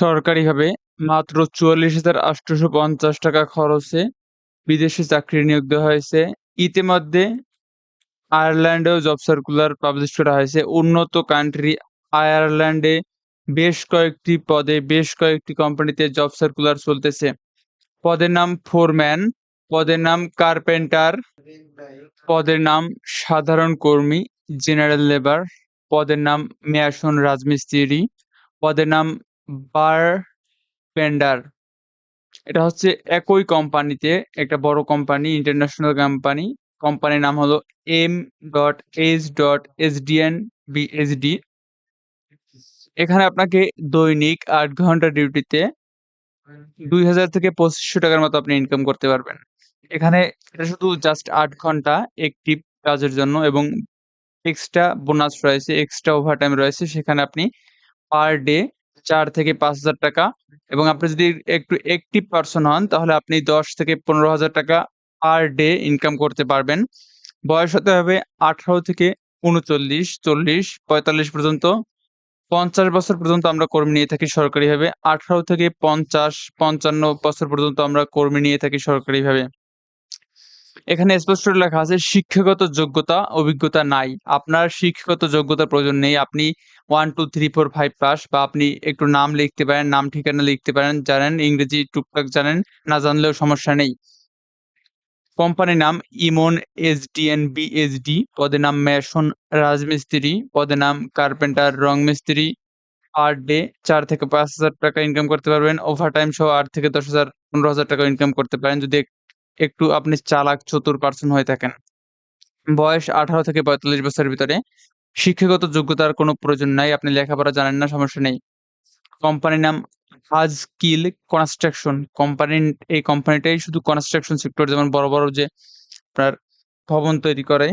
সরকারিভাবে মাত্র চুয়াল্লিশ হাজার আটশোশো পঞ্চাশ টাকা খরচে বিদেশে চাকরি নিয়োগ দেওয়া হয়েছে। ইতিমধ্যে আয়ারল্যান্ডেও জব সার্কুলার পাবলিশ করা হয়েছে। উন্নত কান্ট্রি আয়ারল্যান্ডে বেশ কয়েকটি পদে বেশ কয়েকটি কোম্পানিতে জব সার্কুলার চলতেছে। পদের নাম ফোরম্যান পদের নাম কার্পেন্টার পদের নাম সাধারণ কর্মী জেনারেল লেবার পদের নাম মেয়াসন রাজমিস্ত্রি, পদের নাম বার পেন্ডার এটা হচ্ছে একই কোম্পানিতে একটা বড় কোম্পানি, ইন্টারন্যাশনাল কোম্পানি। কোম্পানির নাম হলো M dot H dot SDN BSD এখানে আপনাকে দৈনিক আট ঘণ্টা ডিউটিতে দুই হাজার থেকে পঁচিশশো টাকার মতো আপনি ইনকাম করতে পারবেন। এখানে এটা শুধু জাস্ট আট ঘণ্টা একটি কাজের জন্য এবং এক্সট্রা বোনাস রয়েছে এক্সট্রা ওভারটাইম রয়েছে। সেখানে আপনি পার ডে চার থেকে পাঁচ হাজার টাকা এবং আপনি যদি একটু একটিভ পার্সন হন, তাহলে আপনি দশ থেকে পনেরো হাজার টাকা পার ডে ইনকাম করতে পারবেন। বয়স হতে হবে আঠারো থেকে উনচল্লিশ, চল্লিশ, পঁয়তাল্লিশ পর্যন্ত। পঞ্চাশ বছর পর্যন্ত আমরা কর্মী নিয়ে থাকি সরকারিভাবে। আঠারো থেকে পঞ্চাশ, পঞ্চান্ন বছর পর্যন্ত আমরা কর্মী নিয়ে থাকি সরকারিভাবে। এখানে স্পষ্ট লেখা আছে, শিক্ষাগত যোগ্যতা, অভিজ্ঞতা নাই। আপনার শিক্ষাগত যোগ্যতার প্রয়োজন নেই। আপনি one two three four five pass বা আপনি একটু নাম লিখতে পারেন, নাম ঠিকানা লিখতে পারেন, জানেন, ইংরেজি, টুকটাক জানেন, না জানলেও সমস্যা নেই। কোম্পানির নাম ইমন এস এসডিএন বিএসডি, পদের নাম মেশন রাজমিস্ত্রি, পদের নাম কার্পেন্টার রং মিস্ত্রি পার ডে চার থেকে পাঁচ হাজার টাকা ইনকাম করতে পারবেন ওভার টাইম সহ আট থেকে দশ হাজার, পনেরো হাজার টাকা ইনকাম করতে পারেন। যদি একটু আপনি চালাক চতুর পার্সন হয়ে থাকেন। বয়স আঠারো থেকে পঁয়তাল্লিশ বছরের ভিতরে শিক্ষাগত যোগ্যতার কোনো প্রয়োজন নাই, আপনি লেখাপড়া জানেন না, সমস্যা নেই। কোম্পানির নাম হাজ কিল কনস্ট্রাকশন। কোম্পানি, এই কোম্পানিটাই শুধু কনস্ট্রাকশন সেক্টর, যেমন বড় বড় যে আপনার ভবন তৈরি করে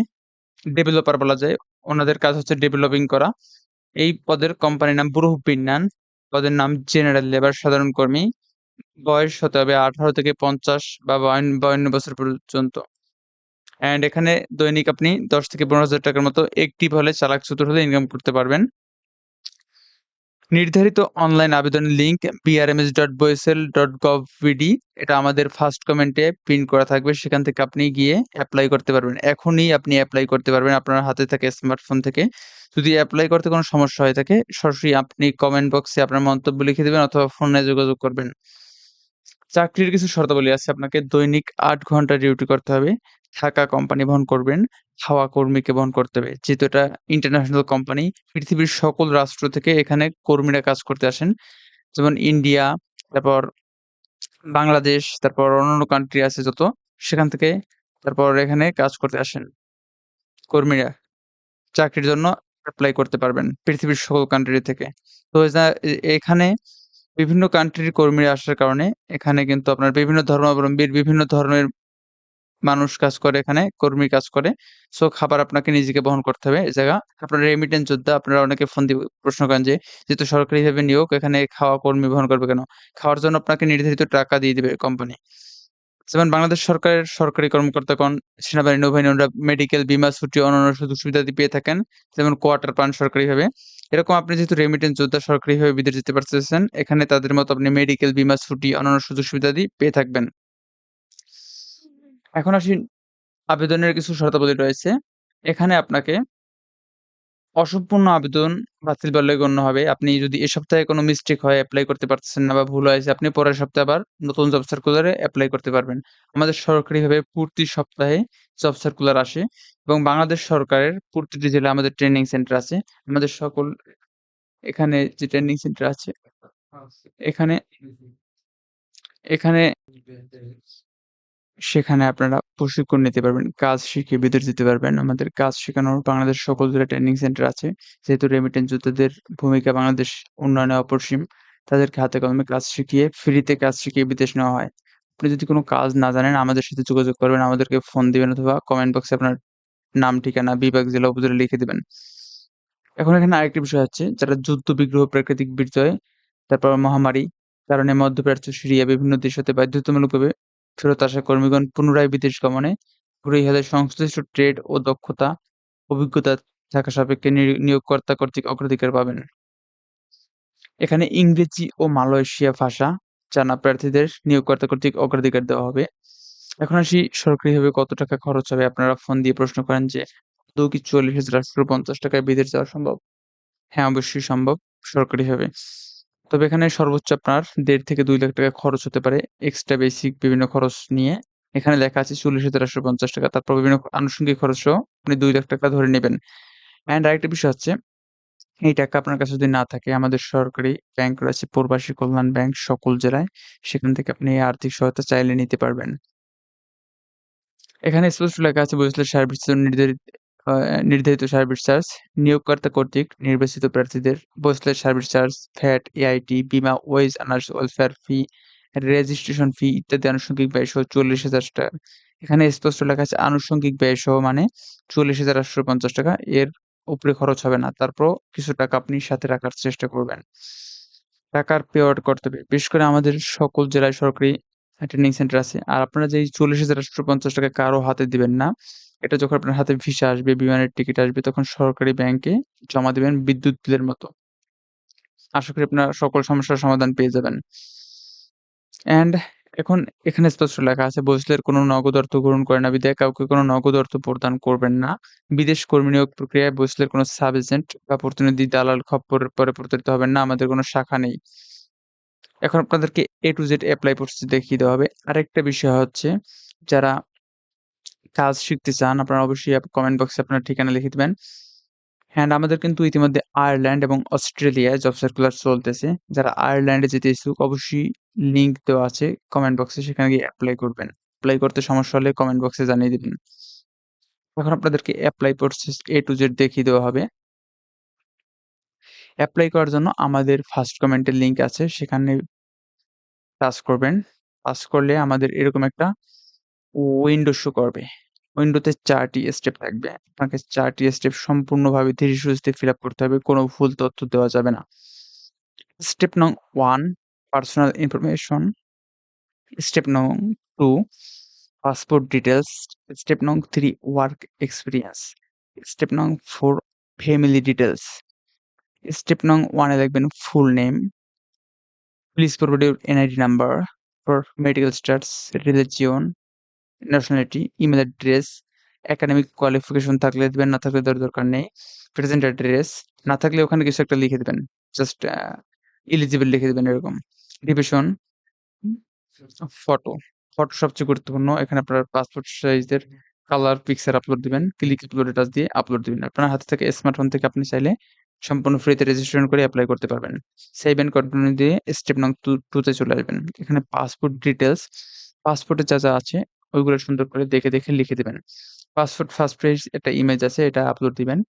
ডেভেলপার বলা যায়, ওনাদের কাজ হচ্ছে ডেভেলপিং করা। এই পদের কোম্পানির নাম, বুরুহ বিন্যান। পদের নাম জেনারেল লেবার সাধারণ কর্মী। বয়স হতে হবে আঠারো থেকে পঞ্চাশ বা বায়ান্ন বছর পর্যন্ত। অ্যান্ড এখানে দৈনিক আপনি দশ থেকে পনেরো হাজার টাকার মতো একটি হলে চালাক চতুর হলে ইনকাম করতে পারবেন। নির্ধারিত অনলাইন আবেদনের link BRMS dot Boesl dot gov BD এটা আমাদের ফার্স্ট কমেন্টে প্রিন্ট করা থাকবে। সেখান থেকে আপনি গিয়ে অ্যাপ্লাই করতে পারবেন। এখনই আপনি অ্যাপ্লাই করতে পারবেন আপনার হাতে থাকে স্মার্টফোন থেকে। যদি অ্যাপ্লাই করতে কোনো সমস্যা হয়ে থাকে, সরাসরি আপনি কমেন্ট বক্সে আপনার মন্তব্য লিখে দেবেন অথবা ফোনে যোগাযোগ করবেন। চাকরির কিছু শর্তাবলী আছে। আপনাকে দৈনিক আট ঘণ্টা ডিউটি করতে হবে। থাকা কোম্পানি বহন করবেন, খাওয়া কর্মীকে বহন করতে হবে। যেহেতু এটা ইন্টারন্যাশনাল কোম্পানি পৃথিবীর সকল রাষ্ট্র থেকে এখানে কর্মীরা কাজ করতে আসেন। যেমন ইন্ডিয়া তারপর বাংলাদেশ তারপর অন্যান্য কান্ট্রি আছে যত, সেখান থেকে তারপর এখানে কাজ করতে আসেন। কর্মীরা চাকরির জন্য অ্যাপ্লাই করতে পারবেন পৃথিবীর সকল কান্ট্রি থেকে। তো এখানে বিভিন্ন কান্ট্রির কর্মীরা আসার কারণে এখানে কিন্তু আপনার বিভিন্ন ধর্মাবলম্বীর বিভিন্ন ধর্মের মানুষ কাজ করে এখানে, কর্মী কাজ করে। সো খাবার আপনাকে নিজেকে বহন করতে হবে। এই জায়গা, আপনার রেমিটেন্স যোদ্ধা, আপনারা অনেকে ফোন দিয়ে প্রশ্ন করেন যে যেহেতু সরকারিভাবে নিয়োগ, এখানে খাওয়া, কর্মী বহন করবে কেন? খাওয়ার জন্য আপনাকে নির্ধারিত টাকা দিয়ে দিবে কোম্পানি যেমন বাংলাদেশ সরকারের সরকারি কর্মকর্তাগণ, সেনাবাহিনী, নৌবাহিনী, ওরা মেডিকেল বিমা, ছুটি, অন্যান্য সুযোগ সুবিধা পেয়ে থাকেন, যেমন কোয়ার্টার পান সরকারিভাবে। এরকম আপনি যেহেতু রেমিটেন্স যোদ্ধা সরকারিভাবে বিদেশ যেতে পারতেছেন, এখানে তাদের মতো আপনি মেডিকেল বিমা, ছুটি, অন্যান্য সুযোগ সুবিধাদি পেয়ে থাকবেন। এখন আসি আবেদনের কিছু শর্তাবলী রয়েছে। এখানে আপনাকে অসম্পূর্ণ আবেদন বাতিল বলে গণ্য হবে। আপনি যদি এ সপ্তাহে কোনো মিস্টেক হয় অ্যাপ্লাই করতে পারতেছেন না বা ভুল হয়েছে, আপনি পরের সপ্তাহে আবার নতুন জব সার্কুলারে অ্যাপ্লাই করতে পারবেন। আমাদের সরকারিভাবে প্রতি সপ্তাহে জব সার্কুলার আসে এবং বাংলাদেশ সরকারের প্রতিটি জেলায় আমাদের ট্রেনিং সেন্টার আছে। আমাদের সকল এখানে যে ট্রেনিং সেন্টার আছে, এখানে এখানে সেখানে আপনারা প্রশিক্ষণ নিতে পারবেন। কাজ শিখে বিদেশ যেতে পারবেন। আমাদের কাজ শেখানোর বাংলাদেশ সকল জেলায় ট্রেনিং সেন্টার আছে। যেহেতু রেমিটেন্স যোদ্ধাদের ভূমিকা বাংলাদেশ উন্নয়নে অপরিসীম। তাদেরকে হাতে কলমে কাজ শিখিয়ে ফ্রিতে কাজ শিখিয়ে বিদেশ নেওয়া হয়। আপনি যদি কোনো কাজ না জানেন আমাদের সাথে যোগাযোগ করবেন। আমাদেরকে ফোন দিবেন অথবা কমেন্ট বক্সে আপনার নাম, ঠিকানা, বিভাগ, জেলা, উপজেলা লিখে দিবেন। এখন এখানে আরেকটি বিষয় হচ্ছে যারা যুদ্ধ, বিগ্রহ, প্রাকৃতিক বিপর্যয়, তারপর মহামারী কারণে মধ্যপ্রাচ্য, সিরিয়া বিভিন্ন দেশ হতে বাধ্যতামূলকভাবে ফেরত আসা কর্মীগণ পুনরায় বিদেশ গমনে ঘুরে ইহাদের সংশ্লিষ্ট ট্রেড ও দক্ষতা, অভিজ্ঞতা থাকা সাপেক্ষে নিয়োগকর্তা কর্তৃক অগ্রাধিকার পাবেন। এখানে ইংরেজি ও মালয়েশিয়া ভাষা জানা প্রার্থীদের নিয়োগকর্তা কর্তৃক অগ্রাধিকার দেওয়া হবে। এখন আসি সরকারিভাবে কত টাকা খরচ হবে? আপনারা ফোন দিয়ে প্রশ্ন করেন যে, আদৌ কি ৪৪,৮৫০ টাকায় বিদেশ যাওয়া সম্ভব? হ্যাঁ, অবশ্যই সম্ভব সরকারিভাবে। তবে এখানে সর্বোচ্চ আপনার দেড় থেকে দুই লাখ টাকা খরচ হতে পারে এক্সট্রা বেসিক বিভিন্ন খরচ নিয়ে। এখানে লেখা আছে ৪০,৮৫০ টাকা। তারপর বিভিন্ন আনুষঙ্গিক খরচসহ আপনি দুই লাখ টাকা ধরে নেবেন। অ্যান্ড আরেকটা বিষয় হচ্ছে, এই টাকা আপনার কাছে যদি না থাকে আমাদের সরকারি ব্যাংক রয়েছে প্রবাসী কল্যাণ ব্যাংক সকল জেলায়। সেখান থেকে আপনি আর্থিক সহায়তা চাইলে নিতে পারবেন। এখানে স্পষ্ট লেখা আছে বহিষ্কৃত সার্ভিস নির্ধারিত নির্ধারিত সার্ভিস চার্জ নিয়োগকর্তা কর্তৃক নির্বাচিত প্রার্থীদের বহিষ্কৃত সার্ভিস চার্জ, ফ্যাট এআইটি, বিমা, wage earners welfare fee, registration fee ইত্যাদি আনুষঙ্গিক ব্যয় সহ চল্লিশ হাজার টাকা। এখানে স্পষ্ট লেখা আছে আনুষঙ্গিক ব্যয় সহ মানে ৪০,৮৫০ টাকা। এর উপরে খরচ হবে না। তারপর কিছু টাকা আপনি সাথে রাখার চেষ্টা করবেন। টাকার পে আউট করতে হবে। বিশেষ করে আমাদের সকল জেলায় সরকারি ট্রেনিং সেন্টার আছে। আর আপনারা যে এই ৪০,৮৫০ টাকা কারও হাতে দিবেন না। এটা যখন আপনার হাতে ভিসা আসবে, বিমানের টিকিট আসবে তখন সরকারি ব্যাংকে জমা দিবেন বিদ্যুৎ বিলের মতো। আশা করি আপনার সকল সমস্যার সমাধান পেয়ে যাবেন। অ্যান্ড এখন এখানে স্পষ্ট লেখা আছে বহিষ্কারের কোনো নগদ অর্থ গ্রহণ করে না বিধায় কাউকে কোনো নগদ অর্থ প্রদান করবেন না। বিদেশ কর্মী নিয়োগ প্রক্রিয়ায় বহিষ্কারের কোনো সাব এজেন্ট বা প্রতিনিধি, দালাল খপ্পরের পরে প্রতারিত হবেন না। আমাদের কোনো শাখা নেই। এখন আপনাদেরকে A to Z apply process দেখিয়ে দেওয়া হবে। আরেকটা বিষয় হচ্ছে যারা কাজ শিখতে চান, আপনারা অবশ্যই কমেন্ট বক্সে আপনার ঠিকানা লিখে দিবেন। অ্যান্ড আমাদের কিন্তু ইতিমধ্যে আয়ারল্যান্ড এবং অস্ট্রেলিয়ায় জব সার্কুলার চলতেছে। যারা আয়ারল্যান্ডে যেতে ইচ্ছুক, অবশ্যই লিঙ্ক দেওয়া আছে কমেন্ট বক্সে সেখানে গিয়ে অ্যাপ্লাই করবেন। অ্যাপ্লাই করতে সমস্যা হলে কমেন্ট বক্সে জানিয়ে দিবেন। এখন আপনাদেরকে apply process A to Z দেখিয়ে দেওয়া হবে। অ্যাপ্লাই করার জন্য আমাদের ফার্স্ট কমেন্টের লিঙ্ক আছে, সেখানে টাচ করবেন। টাচ করলে আমাদের এরকম একটা উইন্ডো শো করবে। উইন্ডোতে চারটি স্টেপ থাকবে। আপনাকে চারটি স্টেপ সম্পূর্ণভাবে ধীরে সুস্থে ফিল আপ করতে হবে। কোনো ভুল তথ্য দেওয়া যাবে না। স্টেপ নং ওয়ান পার্সোনাল ইনফরমেশন। স্টেপ নং টু পাসপোর্ট ডিটেলস স্টেপ নং থ্রি ওয়ার্ক এক্সপিরিয়েন্স স্টেপ নং ফোর ফ্যামিলি ডিটেলস স্টেপ নং 1 এ লিখবেন full name. Please provide your NID number for medical status, religion, nationality, email address, academic qualification থাকলে দেবেন না থাকলে দেওয়ার দরকার নেই। প্রেজেন্ট অ্যাড্রেস না থাকলে ওখানে কিছু একটা লিখে দিবেন। জাস্ট আ এলিজিবল লিখে দিবেন এরকম। Division photo. ফটো সবচেয়ে গুরুত্বপূর্ণ। এখানে আপনার পাসপোর্ট সাইজের কালার পিকচার আপলোড দিবেন। ক্লিক আপলোডে টাচ দিয়ে আপলোড দিবেন। আপনার হাতে থেকে স্মার্টফোন থেকে আপনি চাইলে সম্পূর্ণ ফ্রিতে রেজিস্ট্রেশন করে অ্যাপ্লাই করতে পারবেন। সেভ অ্যান্ড কন্টিনিউ দিয়ে স্টেপ নং 2 2 তে চলে আসবেন। এখানে পাসপোর্ট ডিটেইলস পাসপোর্টে যা, যা আছে ওইগুলো সুন্দর করে দেখে, দেখে লিখে দিবেন। পাসপোর্ট ফার্স্ট পেজ একটা ইমেজ আছে এটা আপলোড দিবেন।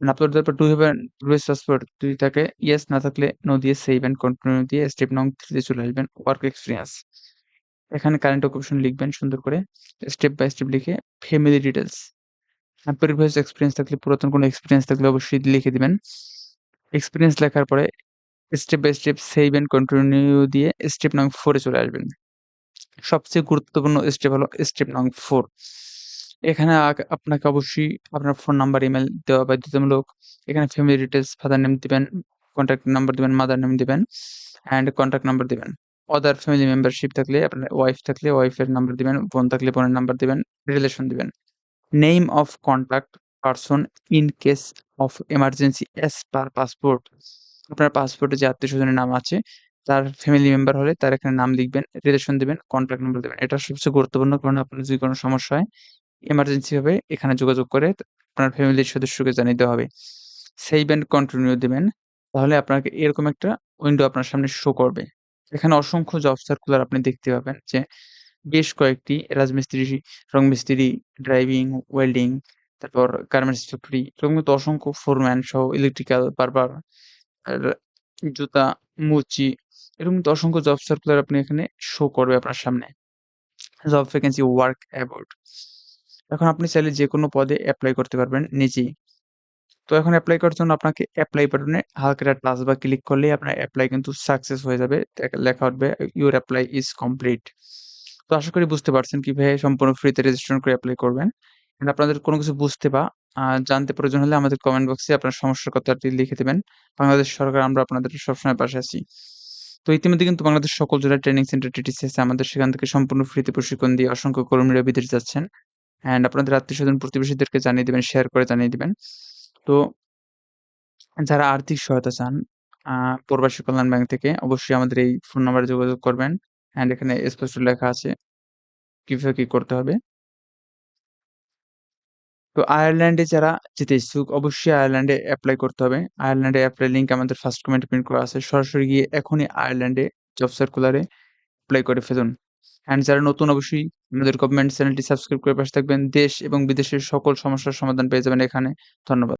আপলোড দেওয়ার পর do have an US passport যদি থাকে ইয়েস না থাকলে নো দিয়ে সেভ অ্যান্ড কন্টিনিউ দিয়ে স্টেপ নং 3 তে চলে আসবেন। ওয়ার্ক এক্সপিরিয়েন্স এখানে কারেন্ট অকুপেশন লিখবেন সুন্দর করে। স্টেপ বাই স্টেপ লিখে ফ্যামিলি ডিটেলস প্রিভিয়াস এক্সপিরিয়েন্স থাকলে পুরাতন কোনো এক্সপিরিয়েন্স থাকলে অবশ্যই লিখে দিবেন। এক্সপিরিয়েন্স লেখার পরে step by step save and continue দিয়ে স্টেপ নং 4 এ চলে আসবেন। সবচেয়ে গুরুত্বপূর্ণ স্টেপ হলো স্টেপ নং ফোর এখানে আপনাকে অবশ্যই আপনার ফোন নাম্বার, ইমেল দেওয়া বাধ্যতামূলক। এখানে ফ্যামিলি ডিটেইলস ফাদার নেম দিবেন, কনট্যাক্ট নাম্বার দিবেন, মাদার নেম দিবেন অ্যান্ড কনট্যাক্ট নাম্বার দিবেন। অদার ফ্যামিলি মেম্বারশিপ থাকলে আপনার ওয়াইফ থাকলে ওয়াইফের নাম্বার দিবেন, বোন থাকলে বোনের নাম্বার দিবেন, রিলেশন দিবেন। Name of contact person in case of emergency as per passport. আপনার পাসপোর্টে যে আত্মীয় স্বজনের নাম আছে তার ফ্যামিলি মেম্বার হলে তার এখানে নাম লিখবেন, রিলেশন দিবেন, কন্টাক্ট নাম্বার দেবেন এটা সবচেয়ে গুরুত্বপূর্ণ কারণ আপনার যদি কোনো সমস্যা হয় এমার্জেন্সি ভাবে এখানে যোগাযোগ করে আপনার ফ্যামিলির সদস্যকে জানিয়ে দেওয়া হবে। সেভ অ্যান্ড কন্টিনিউ দিবেন। তাহলে আপনাকে এরকম একটা উইন্ডো আপনার সামনে শো করবে। এখানে অসংখ্য জব সার্কুলার আপনি দেখতে পাবেন যে বেশ কয়েকটি রাজমিস্ত্রি, রং মিস্ত্রি, ড্রাইভিং, ওয়েল্ডিং, তারপর গার্মেন্টস ফ্যাক্টরি এরকম কিন্তু অসংখ্য ফোরম্যান সহ ইলেকট্রিক্যাল, বারবার জুতা, মুচি এরকম কিন্তু অসংখ্য জব সার্কুলার আপনি এখানে শো করবে আপনার সামনে। Job vacancy work about. এখন আপনি চাইলে যেকোনো পদে অ্যাপ্লাই করতে পারবেন নিজেই। তো এখন অ্যাপ্লাই করার জন্য আপনাকে অ্যাপ্লাই বাটনে হালকা একটা টাচ বা ক্লিক করলেই আপনার অ্যাপ্লাই কিন্তু সাকসেস হয়ে যাবে। লেখা উঠবে ইউর অ্যাপ্লাই ইজ কমপ্লিট। তো আশা করি বুঝতে পারছেন কীভাবে সম্পূর্ণ ফ্রিতে রেজিস্ট্রেশন করে এপ্লাই করবেন। আপনাদের কোনো কিছু বুঝতে বা জানতে প্রয়োজন হলে আমাদের কমেন্ট বক্সে আপনার সমস্যার কথাটি লিখে দেবেন বাংলাদেশ সরকার, আমরা আপনাদের সবসময় পাশে আছি। তো ইতিমধ্যে কিন্তু বাংলাদেশ সকল জেলায় ট্রেনিং সেন্টার টিটিসি আছে। আমাদের সেখান থেকে সম্পূর্ণ ফ্রিতে প্রশিক্ষণ দিয়ে অসংখ্য কর্মীরা বিদেশ যাচ্ছেন। অ্যান্ড আপনাদের আত্মীয় স্বজন প্রতিবেশীদেরকে জানিয়ে দিবেন, শেয়ার করে জানিয়ে দিবেন। তো যারা আর্থিক সহায়তা চান প্রবাসী কল্যাণ ব্যাংক থেকে অবশ্যই আমাদের এই ফোন নাম্বারে যোগাযোগ করবেন। অ্যান্ড এখানে স্পষ্ট লেখা আছে কীভাবে কি করতে হবে। তো আয়ারল্যান্ডে যারা যেতে ইচ্ছুক অবশ্যই আয়ারল্যান্ডে অ্যাপ্লাই করতে হবে। আয়ারল্যান্ডে অ্যাপ্লাই লিঙ্ক আমাদের ফার্স্ট কমেন্ট প্রিন্ট করা আছে। সরাসরি গিয়ে এখনই আয়ারল্যান্ডে জব সার্কুলারে অ্যাপ্লাই করে ফেলুন। অ্যান্ড যারা নতুন, অবশ্যই আমাদের গভর্নমেন্ট চ্যানেলটি সাবস্ক্রাইব করে পাশে থাকবেন। দেশ এবং বিদেশের সকল সমস্যার সমাধান পেয়ে যাবেন এখানে। ধন্যবাদ।